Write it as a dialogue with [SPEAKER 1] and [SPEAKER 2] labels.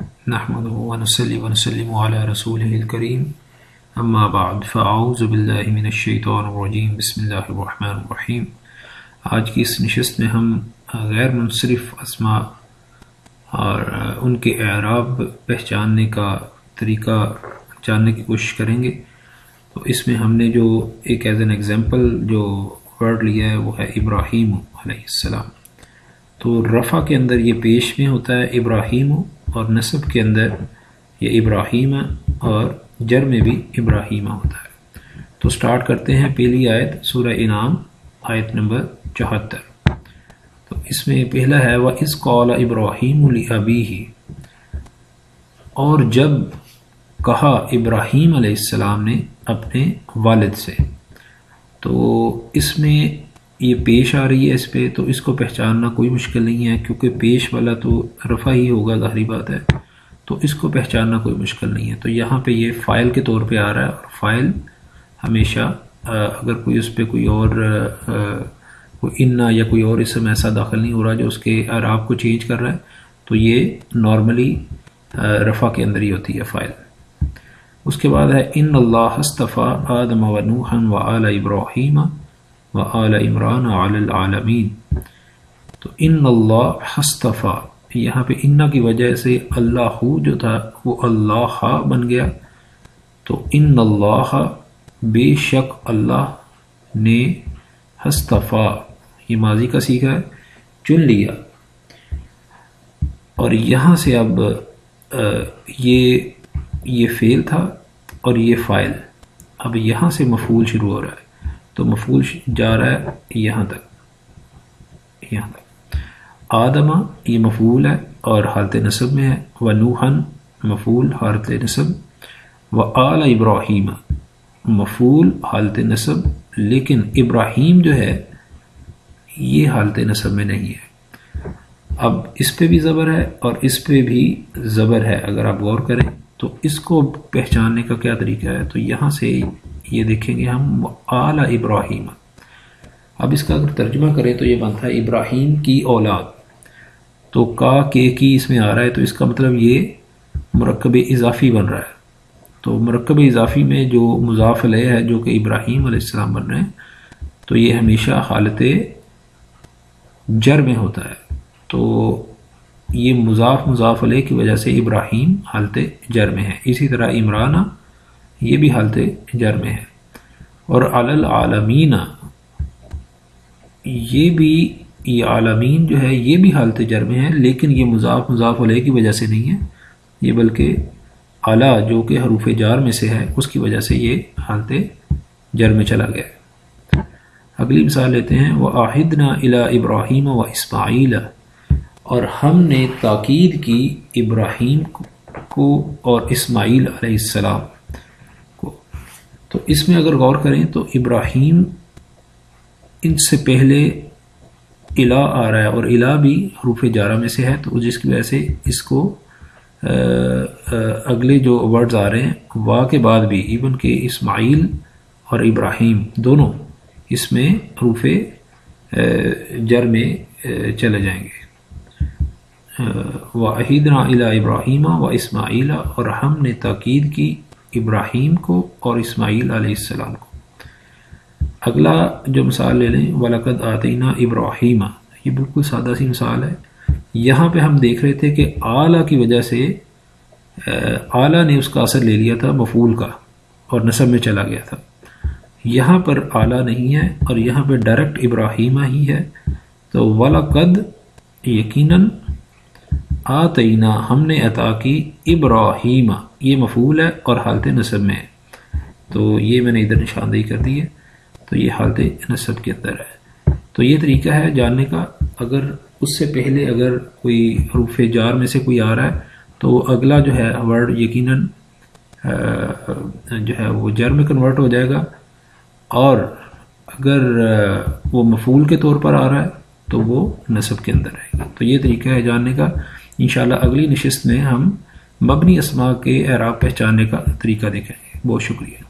[SPEAKER 1] نحمده ونصلي ونسلم على رسوله الكريم. اما بعد فاعوذ بالله من الشیطان الرجیم بسم اللہ الرحمن الرحیم آج کی اس نشست میں ہم غیر منصرف اسماء اور ان کے اعراب پہچاننے کا طریقہ جاننے کی کوشش کریں گے. تو اس میں ہم نے جو ایک ایز این ایگزامپل جو ورڈ لیا ہے، وہ ہے ابراہیم علیہ السلام. تو رفع کے اندر یہ پیش میں ہوتا ہے ابراہیم اور نصب کے اندر یہ ابراہیم اور جر میں بھی ابراہیم ہوتا ہے۔ تو سٹارٹ کرتے ہیں پہلی آیت سورہ انعام، آیت نمبر چوہتر۔ تو اس میں پہلا ہے وہ اس قول ابراہیم ابی ہی اور جب کہا ابراہیم علیہ السلام نے اپنے والد سے، تو اس میں یہ پیش آ رہی ہے اس پہ، تو اس کو پہچاننا کوئی مشکل نہیں ہے، کیونکہ پیش والا تو رفع ہی ہوگا، ظاہری بات ہے۔ تو اس کو پہچاننا کوئی مشکل نہیں ہے۔ تو یہاں پہ یہ فائل کے طور پہ آ رہا ہے، اور فائل ہمیشہ اگر کوئی اس پہ کوئی اور کوئی انا یا کوئی اور اسم ایسا داخل نہیں ہو رہا جو اس کے عراب کو چینج کر رہا ہے، تو یہ نارملی رفع کے اندر ہی ہوتی ہے فائل۔ اس کے بعد ہے، ان اللہ استفا آدم و نوحن و اعلی ابراہیم و اعلی عمران العالمین۔ تو ان اللہ ہستفا یہاں پہ انا کی وجہ سے اللہ جو تھا وہ اللہ بن گیا۔ تو ان اللہ بے شک اللہ نے ہستفا یہ ماضی کا سیکھا ہے، چن لیا۔ اور یہاں سے اب یہ یہ فیل تھا اور یہ فائل۔ اب یہاں سے مفول شروع ہو رہا ہے۔ تو مفول جا رہا ہے یہاں تک یہاں تک۔ آدمہ یہ مفول ہے اور حالت نصب میں ہے۔ و نوحن مفول حالت نصب۔ و اعلی ابراہیم مفول حالت نصب۔ لیکن ابراہیم جو ہے، یہ حالت نصب میں نہیں ہے۔ اب اس پہ بھی زبر ہے اور اس پہ بھی زبر ہے۔ اگر آپ غور کریں تو اس کو پہچاننے کا کیا طریقہ ہے؟ تو یہاں سے یہ دیکھیں گے ہم اعلی ابراہیم اب اس کا اگر ترجمہ کریں تو یہ بنتا ہے ابراہیم کی اولاد۔ تو کا، کے، کی اس میں آ رہا ہے، تو اس کا مطلب یہ مرکب اضافی بن رہا ہے۔ تو مرکب اضافی میں جو مضاف علیہ ہے، جو کہ ابراہیم علیہ السلام بن رہے ہیں، تو یہ ہمیشہ حالت جر میں ہوتا ہے۔ تو یہ مضاف مضاف علیہ کی وجہ سے ابراہیم حالت جر میں ہے۔ اسی طرح عمران یہ بھی حالت جر میں ہے۔ اور العالمین یہ بھی، یہ عالمین جو ہے، یہ بھی حالت جر میں ہے، لیکن یہ مضاف مضاف علیہ کی وجہ سے نہیں ہے۔ یہ بلکہ اعلیٰ جو کہ حروف جار میں سے ہے، اس کی وجہ سے یہ حالت جر میں چلا گیا۔ اگلی مثال لیتے ہیں وہ آہد نا الا ابراہیم و اسماعیل اور ہم نے تاکید کی ابراہیم کو اور اسماعیل علیہ السلام۔ کو تو اس میں اگر غور کریں تو ابراہیم ان سے پہلے الا آ رہا ہے اور الا بھی حروف جارہ میں سے ہے، تو جس کی وجہ سے اس کو اگلے جو ورڈز آ رہے ہیں، وا کے بعد بھی ایون کہ اسماعیل اور ابراہیم دونوں اس میں حروف جر میں چلے جائیں گے۔ و عہدنا الا ابراہیم و اسماعیل اور ہم نے تاکید کی ابراہیم کو اور اسماعیل علیہ السلام کو۔ اگلا جو مثال لے لیں ولاقد آتینہ ابراہیم یہ بالکل سادہ سی مثال ہے۔ یہاں پہ ہم دیکھ رہے تھے کہ اعلیٰ کی وجہ سے اعلیٰ نے اس کا اثر لے لیا تھا مفول کا اور نصب میں چلا گیا تھا۔ یہاں پر اعلیٰ نہیں ہے اور یہاں پہ ڈائریکٹ ابراہیمہ ہی ہے۔ تو ولاقد یقیناً آتینہ ہم نے عطا کی ابراہیم۔ یہ مفول ہے اور حالت نصب میں۔ ہے تو یہ میں نے ادھر نشاندہی کر دی ہے۔ تو یہ حالت نصب کے اندر ہے۔ تو یہ طریقہ ہے جاننے کا۔ اگر اس سے پہلے اگر کوئی حروف جار میں سے کوئی آ رہا ہے، تو اگلا جو ہے ورڈ یقیناً جو ہے وہ جر میں کنورٹ ہو جائے گا۔ اور اگر وہ مفول کے طور پر آ رہا ہے، تو وہ نصب کے اندر رہے گا۔ تو یہ طریقہ ہے جاننے کا۔ انشاءاللہ اگلی نشست میں ہم مبنی اسما کے اعراب پہچاننے کا طریقہ دیکھیں گے۔ بہت شکریہ۔